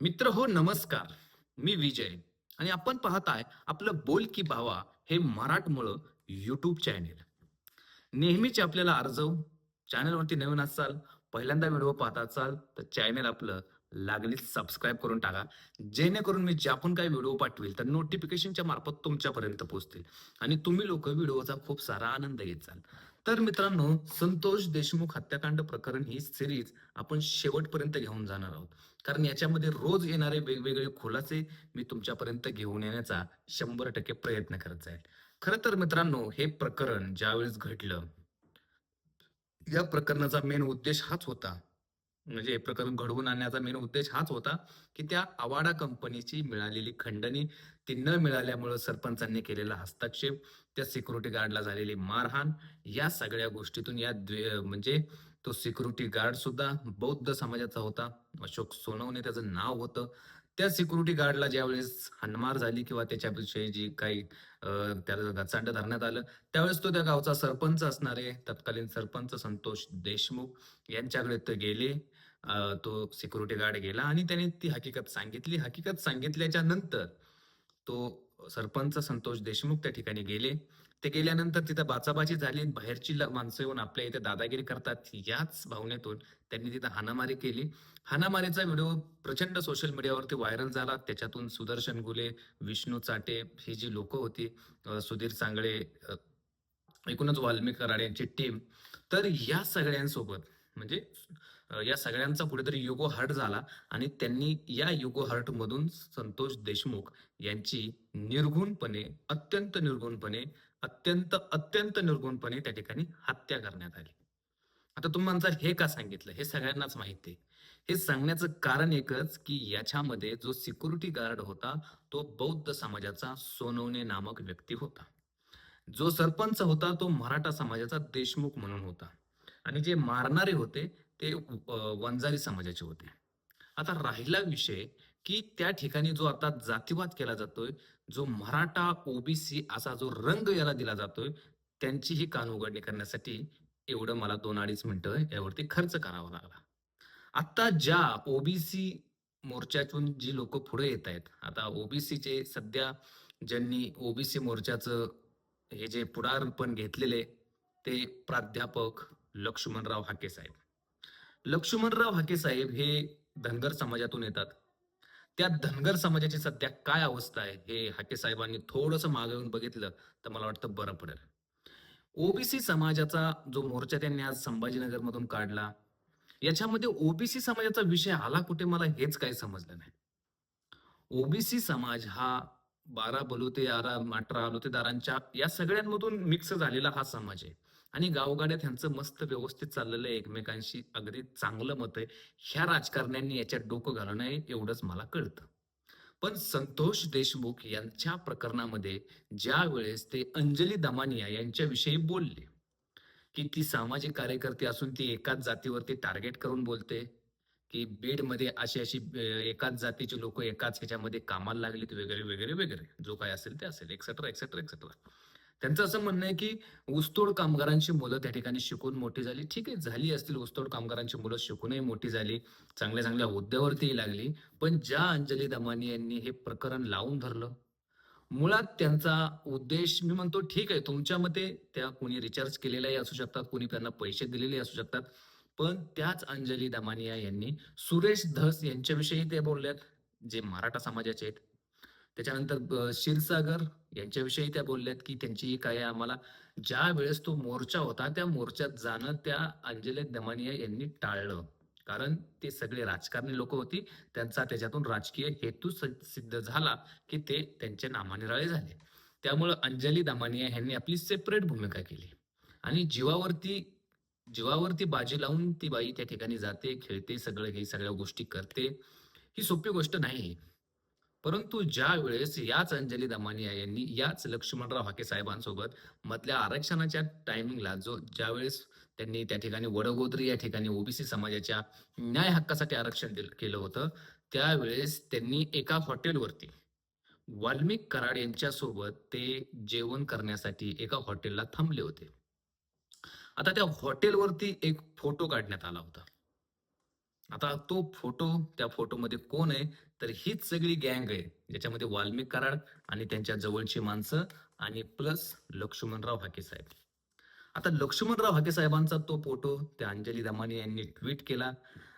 मित्र हो नमस्कार. मी विजय. आणि आपण पाहताय आपलं बोल की भावा हे मराठमोळं युट्यूब चॅनेल नेहमीच आपल्याला अर्जव चॅनलवरती नवीन असाल पहिल्यांदा व्हिडिओ पाहत असाल तर चॅनल आपलं लागलीच सबस्क्राईब करून टाका. जेणेकरून मी ज्या पण काही व्हिडिओ पाठवेल तर नोटिफिकेशनच्या मार्फत तुमच्यापर्यंत पोहोचतील. आणि तुम्ही लोक व्हिडिओचा खूप सारा आनंद घेत जाल. तर मित्रांनो संतोष देशमुख हत्याकांड प्रकरण ही सिरीज आपण शेवटपर्यंत घेऊन जाणार आहोत. कारण याच्यामध्ये रोज येणारे वेगवेगळे खुलासे मी तुमच्यापर्यंत घेऊन येण्याचा शंभर टक्के प्रयत्न करत आहे खरं तर मित्रांनो हे प्रकरण ज्यावेळेस घडलं या प्रकरणाचा मेन उद्देश हाच होता. म्हणजे हे प्रकरण घडवून आणण्याचा मेन उद्देश हाच होता की त्या आवाडा कंपनीची मिळालेली खंडणी ती न मिळाल्यामुळं सरपंचांनी केलेला हस्तक्षेप त्या सिक्युरिटी गार्डला झालेली मारहाण या सगळ्या गोष्टीतून या द्वे- म्हणजे तो सिक्युरिटी गार्ड सुद्धा बौद्ध समाजाचा होता. अशोक सोनवणे त्याचं नाव होतं. त्या सिक्युरिटी गार्डला ज्यावेळेस हनमार झाली किंवा त्याच्याविषयी जी काही त्याला गचांड धरण्यात आलं त्यावेळेस तो त्या गावचा सरपंच असणारे तत्कालीन सरपंच संतोष देशमुख यांच्याकडे ते गेले. तो सिक्युरिटी गार्ड गेला आणि त्याने ती हकीकत सांगितली. हकीकत सांगितल्याच्या नंतर तो सरपंच संतोष देशमुख त्या ठिकाणी गेले. ते गेल्यानंतर तिथं बाचाबाची झाली आणि बाहेरची ल- माणसं येऊन आपल्या इथे दादागिरी करतात याच भावनेतून त्यांनी तिथं हाणामारी केली. हाणामारीचा व्हिडिओ प्रचंड सोशल मीडियावरती व्हायरल झाला. त्याच्यातून सुदर्शन गुले विष्णू चाटे ही जी लोक होती सुधीर सांगळे एकूणच वाल्मिक कराड यांची टीम तर या सगळ्यांसोबत म्हणजे या सगळ्यांचा कुठेतरी युगो हर्ट झाला आणि त्यांनी या युगो हर्ट मधून संतोष देशमुख यांची निर्गुणपणे अत्यंत निर्गुणपणे अत्यंत अत्यंत निर्गुणपणे त्या ठिकाणी हत्या करण्यात आली. आता तुम्ही हे का सांगितलं? हे सगळ्यांनाच माहिती आहे. हे सांगण्याचं कारण एकच की याच्यामध्ये जो सिक्युरिटी गार्ड होता तो बौद्ध समाजाचा सोनवणे नामक व्यक्ती होता. जो सरपंच होता तो मराठा समाजाचा देशमुख म्हणून होता. आणि जे मारणारे होते ते वंजारी समाजाचे होते. आता राहिला विषय की त्या ठिकाणी जो आता जातीवाद केला जातोय जो मराठा ओबीसी असा जो रंग याला दिला जातोय त्यांची ही कान उघडणी करण्यासाठी एवढं मला दोन अडीच मिनिटं यावरती खर्च करावा लागला. आता ज्या ओबीसी मोर्चातून जी लोक पुढे येत आहेत आता ओबीसीचे सध्या ज्यांनी ओबीसी मोर्चाचं हे जे पुढारपण घेतलेले ते प्राध्यापक लक्ष्मणराव हाके साहेब. लक्ष्मणराव हाके साहेब हे धनगर समाजातून येतात. त्या धनगर समाजाची सध्या काय अवस्था आहे हे हाके साहेबांनी थोडंसं मागे येऊन बघितलं तर मला वाटतं बरं पडेल. ओबीसी समाजाचा जो मोर्चा त्यांनी आज संभाजीनगर मधून काढला याच्यामध्ये ओबीसी समाजाचा विषय आला कुठे मला हेच काही समजलं नाही. ओबीसी समाज हा बारा बलुते आरा माटरा बलुतेदारांच्या या सगळ्यांमधून मिक्स झालेला हा समाज आहे. आणि गावगाड्यात ह्यांचं मस्त व्यवस्थित चाललेलं आहे एकमेकांशी. अगदी चांगलं मत आहे. ह्या राजकारण्यांनी याच्यात डोकं घालू नये एवढंच मला कळतं. पण संतोष देशमुख यांच्या प्रकरणामध्ये ज्या वेळेस ते अंजली दमानिया यांच्याविषयी बोलले की ती सामाजिक कार्यकर्ती असून ती एकाच जातीवरती टार्गेट करून बोलते की बीडमध्ये अशी अशी एकाच जातीची लोक एकाच ह्याच्यामध्ये कामाला लागलीत वगैरे वगैरे वगैरे. जो काय असेल ते असेल एक्सेट्रा एक्सेट्रा एक्सेट्रा त्यांचं असं म्हणणं आहे की ऊसतोड कामगारांची मुलं त्या ठिकाणी शिकून मोठी झाली. ठीक आहे झाली असतील ऊसतोड कामगारांची मुलं शिकूनही मोठी झाली चांगल्या चांगल्या हुद्द्यावरतीही लागली. पण ज्या अंजली दमानी यांनी हे प्रकरण लावून धरलं मुळात त्यांचा उद्देश मी म्हणतो ठीक आहे तुमच्या मते त्या कोणी रिचार्ज केलेल्याही असू शकतात कोणी त्यांना पैसे दिलेले असू शकतात. पण त्याच अंजली दमानिया यांनी सुरेश धस यांच्याविषयी ते बोलल्यात जे मराठा समाजाचे आहेत त्याच्यानंतर क्षीरसागर यांच्याविषयी त्या बोलल्यात की त्यांची काय आम्हाला ज्या वेळेस तो मोर्चा होता त्या मोर्चात जाणं त्या अंजली दमानिया यांनी टाळलं. कारण ते सगळे राजकारणी लोक होती त्यांचा त्याच्यातून राजकीय हेतू स- सिद्ध झाला की ते त्यांचे नामानिराळे झाले. त्यामुळं अंजली दामानिया यांनी आपली सेपरेट भूमिका केली. आणि जीवावरती जीवावरती बाजी लावून ती बाई त्या ठिकाणी जाते खेळते सगळं हे सगळ्या गोष्टी करते. ही सोपी गोष्ट नाही परंतु ज्या वेळेस याच अंजली दमानिया यांनी याच लक्ष्मणराव हाके साहेबांसोबत मधल्या आरक्षणाच्या टायमिंगला जो ज्यावेळेस त्यांनी त्या ठिकाणी वडगोद्री या ठिकाणी ओबीसी समाजाच्या न्याय हक्कासाठी आरक्षण दिल- केलं होतं त्यावेळेस त्यांनी एका हॉटेलवरती वाल्मिक कराड यांच्यासोबत ते जेवण करण्यासाठी एका हॉटेलला थांबले होते. आता त्या हॉटेलवरती एक फोटो काढण्यात आला होता. आता तो फोटो त्या फोटोमध्ये कोण आहे? तर हीच सगळी गँग आहे ज्याच्यामध्ये वाल्मिक कराड आणि त्यांच्या जवळची माणसं आणि प्लस लक्ष्मणराव हाके साहेब. आता लक्ष्मणराव हाके साहेबांचा तो फोटो त्या अंजली दामानी यांनी ट्विट केला.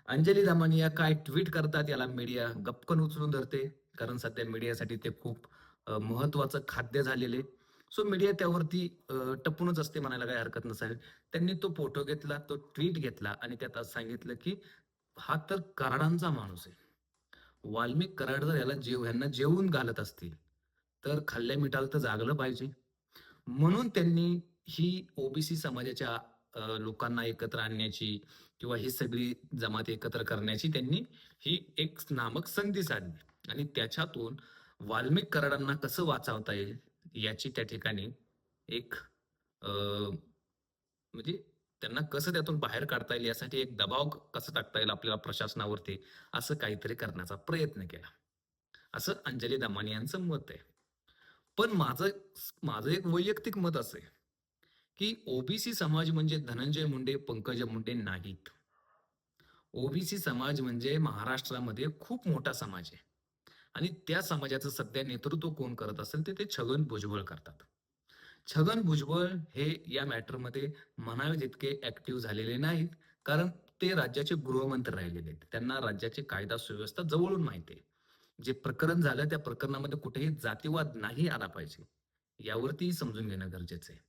अंजली दामानी या काय ट्विट करतात याला मीडिया गपकन उचलून धरते कारण सध्या मीडियासाठी ते खूप महत्वाचं खाद्य झालेले सो मीडिया त्यावरती टपूनच असते म्हणायला काही हरकत नसेल. त्यांनी तो फोटो घेतला तो ट्विट घेतला आणि त्यात सांगितलं की हा तर कराडांचा माणूस आहे. वाल्मिक कराड जर याला जेव यांना जेवून घालत असतील तर खाल्ल्या मिठाला तर जागलं पाहिजे. म्हणून त्यांनी ही ओबीसी समाजाच्या लोकांना एकत्र आणण्याची किंवा ही सगळी जमात एकत्र करण्याची त्यांनी ही एक नामक संधी साधली. आणि त्याच्यातून वाल्मिक कराडांना कसं वाचवता येईल याची त्या ठिकाणी एक म्हणजे त्यांना कसं त्यातून बाहेर काढता येईल यासाठी एक दबाव कसं टाकता येईल आपल्याला प्रशासनावरती? असं काहीतरी करण्याचा प्रयत्न केला. असं अंजली दमानी यांचं मत आहे. पण माझं माझं एक वैयक्तिक मत असं आहे की ओबीसी समाज म्हणजे धनंजय मुंडे पंकजा मुंडे नाहीत. ओबीसी समाज म्हणजे महाराष्ट्रामध्ये खूप मोठा समाज आहे. आणि त्या समाजाचं सध्या नेतृत्व कोण करत असेल ते ते छगन भुजबळ करतात. छगन भुजबळ हे या मॅटरमध्ये म्हणावे तितके ऍक्टिव्ह झालेले नाहीत. कारण ते राज्याचे गृहमंत्री राहिलेले आहेत. त्यांना राज्याची कायदा सुव्यवस्था जवळून माहिती आहे. जे प्रकरण झालं त्या प्रकरणामध्ये कुठेही जातीवाद नाही आला पाहिजे. यावरती समजून घेणं गरजेचं आहे.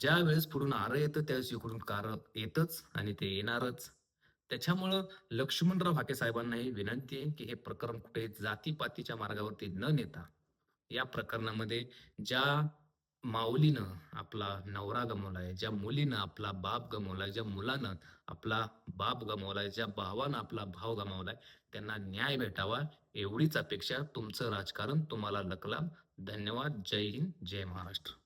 ज्या वेळेस पुढून आर येतं त्यावेळेस इकडून कार येतच आणि ते येणारच. त्याच्यामुळं लक्ष्मणराव हाके साहेबांनाही विनंती आहे की हे प्रकरण कुठे जातीपातीच्या मार्गावरती न नेता या प्रकरणामध्ये ज्या माऊलीनं आपला नवरा गमवलाय ज्या मुलीनं आपला बाप गमवलाय ज्या मुलानं आपला बाप गमावलाय ज्या भावानं आपला भाव गमावलाय त्यांना न्याय भेटावा एवढीच अपेक्षा तुमचं राजकारण तुम्हाला लकलाम. धन्यवाद. जय हिंद. जय महाराष्ट्र.